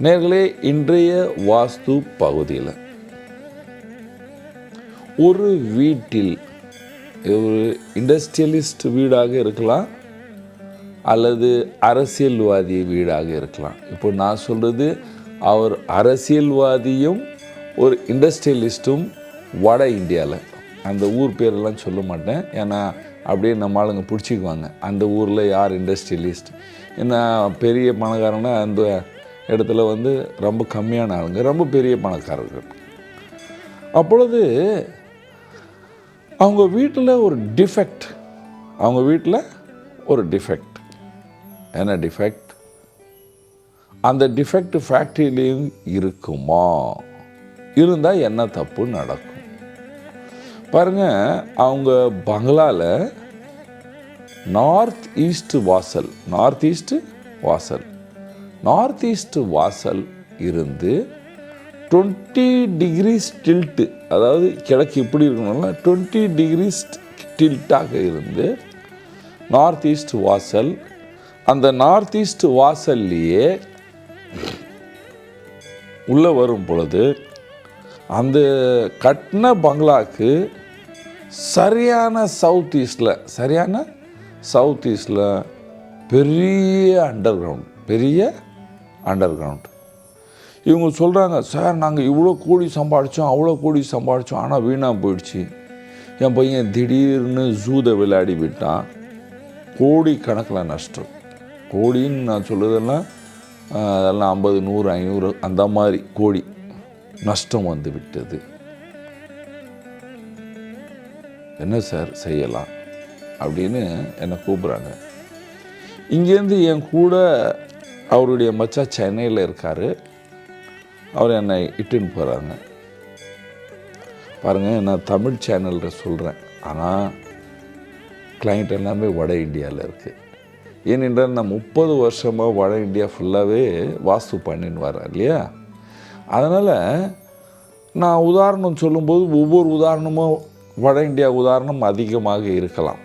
நேர்களே இன்றைய வாஸ்து பகுதியில் ஒரு வீட்டில் ஒரு இண்டஸ்ட்ரியலிஸ்ட் வீடாக இருக்கலாம் அல்லது அரசியல்வாதி வீடாக இருக்கலாம். இப்போ நான் சொல்கிறது அவர் அரசியல்வாதியும் ஒரு இண்டஸ்ட்ரியலிஸ்ட்டும் வட இந்தியாவில் அந்த ஊர் பேரெல்லாம் சொல்ல மாட்டேன். ஏன்னா அப்படியே நம்ம ஆளுங்க பிடிச்சிக்குவாங்க. அந்த ஊரில் யார் இண்டஸ்ட்ரியலிஸ்ட் ஏன்னா பெரிய பணக்காரன்னா அந்த இடத்துல வந்து ரொம்ப கம்மியான ஆளுங்க ரொம்ப பெரிய பணக்காரர்கள். அப்பொழுது அவங்க வீட்டில் ஒரு டிஃபெக்ட் அவங்க வீட்டில் ஒரு டிஃபெக்ட் என்ன டிஃபெக்ட் அந்த டிஃபெக்ட் ஃபேக்ட்ரியிலையும் இருக்குமா? இருந்தால் என்ன தப்பு நடக்கும்? பாருங்க அவங்க பங்களாவில் நார்த் ஈஸ்ட் வாசல் நார்த் ஈஸ்ட் வாசல். நார்த் ஈஸ்ட் வாசல் இருந்து டுவெண்ட்டி டிகிரிஸ் டில்ட்டு அதாவது கிழக்கு இப்படி இருக்கணும்னா டுவெண்ட்டி டிகிரிஸ் டில்ட்டாக இருந்து நார்த் ஈஸ்ட் வாசல். அந்த நார்த் ஈஸ்ட் வாசல்லையே உள்ளே வரும் பொழுது அந்த கட்டின பங்களாக்கு சரியான சவுத் ஈஸ்டில் சரியான சவுத் ஈஸ்டில் பெரிய அண்டர் கிரவுண்ட் பெரிய அண்டர் கிரவுண்ட் இவங்க சொல்கிறாங்க சார் நாங்கள் இவ்வளோ கோடி சம்பாதிச்சோம் அவ்வளோ கோடி சம்பாதிச்சோம் ஆனால் வீணாக போயிடுச்சு. என் பையன் திடீர்னு ஜூதை விளையாடி விட்டான். கோடி கணக்கில் நஷ்டம். கோடின்னு நான் சொல்லுறதெல்லாம் அதெல்லாம் ஐம்பது நூறு ஐநூறு அந்த மாதிரி கோடி நஷ்டம் வந்து விட்டது. என்ன சார் செய்யலாம்? அப்படின்னு என்னை கூப்பிட்றாங்க. இங்கேருந்து என் கூட அவருடைய மச்சா சென்னையில் இருக்கார். அவர் என்னை இட்டுன்னு போகிறாங்க பாருங்கள் நான் தமிழ் சேனலில் சொல்கிறேன் ஆனால் கிளைண்ட் எல்லாமே வட இந்தியாவில் இருக்குது ஏனென்றால் நான் முப்பது வருஷமாக வட இந்தியா ஃபுல்லாகவே வாஸ்து பண்ணின்னு வரேன் இல்லையா? அதனால் நான் உதாரணம் சொல்லும்போது ஒவ்வொரு உதாரணமும் வட இந்தியா உதாரணம் அதிகமாக இருக்கலாம்.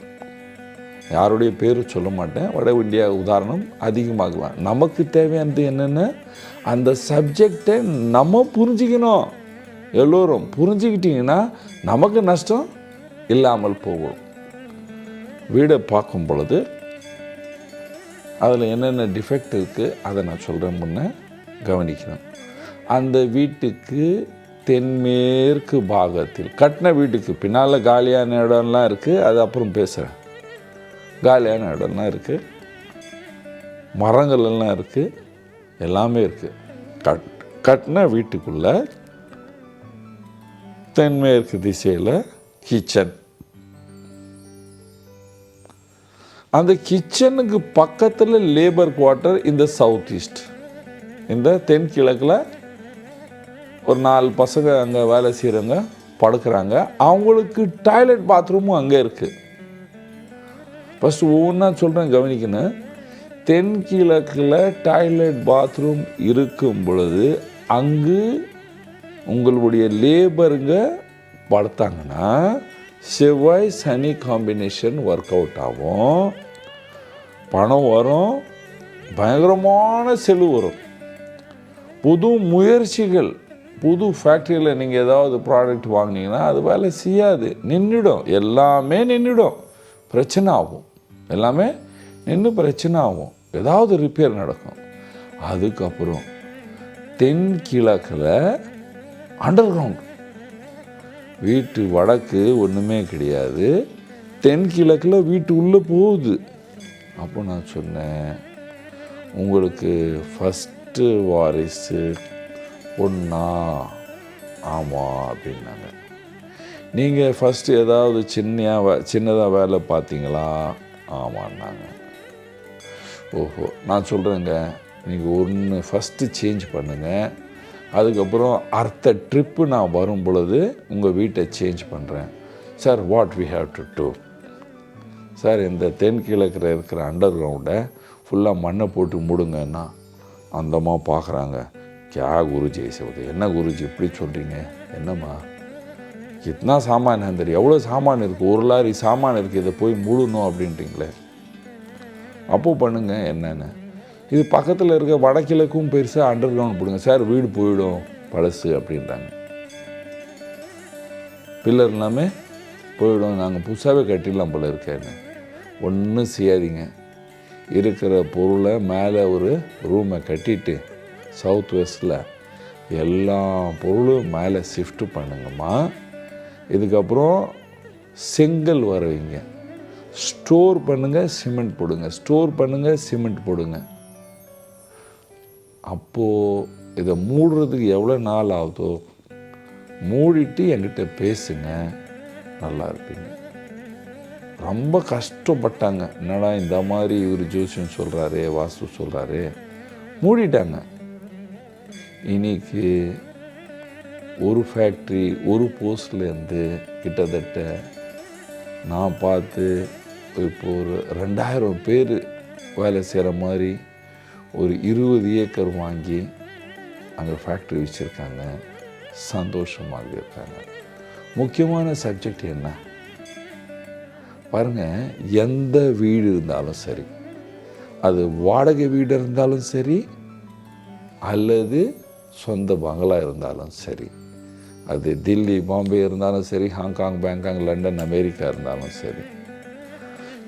யாருடைய பேர் சொல்ல மாட்டேன். வட இந்தியா உதாரணம் அதிகமாகலாம். நமக்கு தேவையானது என்னென்ன? அந்த சப்ஜெக்டை நம்ம புரிஞ்சுக்கணும். எல்லோரும் புரிஞ்சுக்கிட்டிங்கன்னா நமக்கு நஷ்டம் இல்லாமல் போகும். வீடை பார்க்கும் பொழுது அதில் என்னென்ன டிஃபெக்ட் இருக்குது அதை நான் சொல்கிறேன் முன்ன கவனிக்கணும். அந்த வீட்டுக்கு தென்மேற்கு பாகத்தில் கட்டின வீட்டுக்கு பின்னால் காலியான இடம்லாம் இருக்குது அது அப்புறம் பேசுகிறேன் காலியான இடம்லாம் இருக்குது மரங்கள் எல்லாம் இருக்குது எல்லாமே இருக்குது கட் கட்டின வீட்டுக்குள்ளே தென்மேற்கு திசையில் கிச்சன் அந்த கிச்சனுக்கு பக்கத்தில் லேபர் குவார்ட்டர் இந்த சவுத் ஈஸ்ட் இந்த தென்கிழக்கில் ஒரு நாலு பசங்க அங்கே வேலை செய்கிறவங்க படுக்கிறாங்க. அவங்களுக்கு டாய்லெட் பாத்ரூமும் அங்கே இருக்குது ஃபஸ்ட்டு ஒவ்வொன்றா சொல்கிறேன் கவனிக்கணும். தென்கிழக்கில் டாய்லெட் பாத்ரூம் இருக்கும் பொழுது அங்கு உங்களுடைய லேபருங்க படுத்தாங்கன்னா செவ்வாய் சனி காம்பினேஷன் ஒர்க் அவுட் ஆகும். பணம் வரும் பயங்கரமான செலவு வரும். புது முயற்சிகள் புது ஃபேக்ட்ரியில் நீங்கள் ஏதாவது ப்ராடக்ட் வாங்கினீங்கன்னா அது வேலை செய்யாது. நின்றுடும். எல்லாமே நின்றுடும். பிரச்சனை ஆகும் எல்லாமே நின்று பிரச்சனை ஆகும் ஏதாவது ரிப்பேர் நடக்கும். அதுக்கப்புறம் தென்கிழக்கில் அண்டர் கிரவுண்ட் வீட்டு வடக்கு ஒன்றுமே கிடையாது. தென்கிழக்கில் வீட்டு உள்ளே போகுது. அப்போ நான் சொன்னேன் உங்களுக்கு ஃபஸ்ட்டு வாரிசு பொண்ணா ஆமாம் அப்படின்னாங்க. நீங்கள் ஃபஸ்ட்டு ஏதாவது சின்னையாக வே சின்னதாக வேலை பார்த்தீங்களா? ஆமான்னாங்க. ஓஹோ நான் சொல்கிறேங்க நீங்கள் ஒன்று ஃபஸ்ட்டு சேஞ்ச் பண்ணுங்கள் அதுக்கப்புறம் அடுத்த ட்ரிப்பு நான் வரும் பொழுது உங்கள் வீட்டை சேஞ்ச் பண்ணுறேன் sir what we have to do sir இந்த தென்கிழக்கில் இருக்கிற அண்டர் கிரவுண்டை ஃபுல்லாக மண்ணை போட்டு மூடுங்கன்னா அந்தம்மா பார்க்குறாங்க. கியா குருஜி ஐசவது என்ன குருஜி இப்படி சொல்கிறீங்க என்னம்மா? கித்னா சாமான் ஹந்தர் எவ்வளோ சாமான் இருக்குது ஒரு லாரி சாமான் இருக்குது இதை போய் முழுணும் அப்படின்றீங்களே. அப்போது பண்ணுங்கள் என்னென்னு. இது பக்கத்தில் இருக்க வடக்கிழக்கும் பெருசாக அண்டர் கிரவுண்ட் போடுங்க. சார் வீடு போயிடும். பழசு அப்படின்றாங்க. பில்லர் இல்லாமல் போயிடும். நாங்கள் புதுசாகவே கட்டிடலாம் போல இருக்கேன்னு ஒன்றும் செய்யாதீங்க. இருக்கிற பொருளை மேலே ஒரு ரூமை கட்டிட்டு சவுத் வெஸ்ட்டில் எல்லா பொருளும் மேலே ஷிஃப்ட்டு பண்ணுங்கம்மா. இதுக்கப்புறம் செங்கல் வர வைங்க ஸ்டோர் பண்ணுங்கள் சிமெண்ட் போடுங்க. ஸ்டோர் பண்ணுங்கள் சிமெண்ட் போடுங்க. அப்போது இதை மூடுறதுக்கு எவ்வளோ நாள் ஆகுதோ மூடிட்டு என்கிட்ட பேசுங்க நல்லா இருப்பீங்க. ரொம்ப கஷ்டப்பட்டாங்க. என்னடா இந்த மாதிரி இவர் ஜோசியம் சொல்கிறாரு வாஸ்து சொல்கிறாரு மூடிட்டாங்க. இன்னைக்கு ஒரு ஃபேக்ட்ரி ஒரு போஸ்ட்லேருந்து கிட்டத்தட்ட நான் பார்த்து இப்போ ஒரு ரெண்டாயிரம் பேர் வேலை செய்கிற மாதிரி ஒரு இருபது ஏக்கர் வாங்கி அங்கே ஃபேக்ட்ரி வச்சுருக்காங்க. சந்தோஷமாக இருக்காங்க. முக்கியமான சப்ஜெக்ட் என்ன? பாருங்கள் எந்த வீடு இருந்தாலும் சரி அது வாடகை வீடு இருந்தாலும் சரி அல்லது சொந்த பங்களா இருந்தாலும் சரி அது தில்லி பாம்பே இருந்தாலும் சரி ஹாங்காங் பேங்காங் லண்டன் அமெரிக்கா இருந்தாலும் சரி.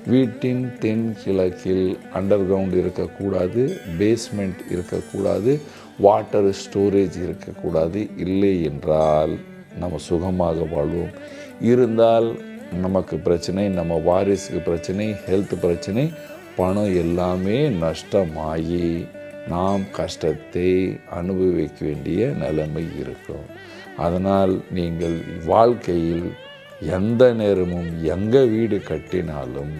வீட்டின் தென் கிழக்கில் அண்டர் கிரவுண்ட் இருக்கக்கூடாது பேஸ்மெண்ட் இருக்கக்கூடாது வாட்டர் ஸ்டோரேஜ் இருக்கக்கூடாது. இல்லை என்றால் நம்ம சுகமாக வாழ்வோம். இருந்தால் நமக்கு பிரச்சனை நம்ம வாரிசுக்கு பிரச்சனை ஹெல்த் பிரச்சனை பணம் எல்லாமே நஷ்டமாகி நாம் கஷ்டத்தை அனுபவிக்க வேண்டிய நிலைமை இருக்கும். அதனால் நீங்கள் வாழ்க்கையில் எந்த நேரமும் எங்கே வீடு கட்டினாலும்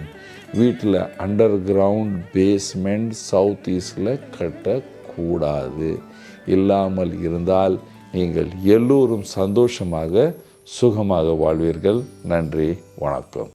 வீட்டில் அண்டர் கிரவுண்ட் பேஸ்மெண்ட் சவுத் ஈஸ்டில் கட்டக்கூடாது. இல்லாமல் இருந்தால் நீங்கள் எல்லோரும் சந்தோஷமாக சுகமாக வாழ்வீர்கள். நன்றி வணக்கம்.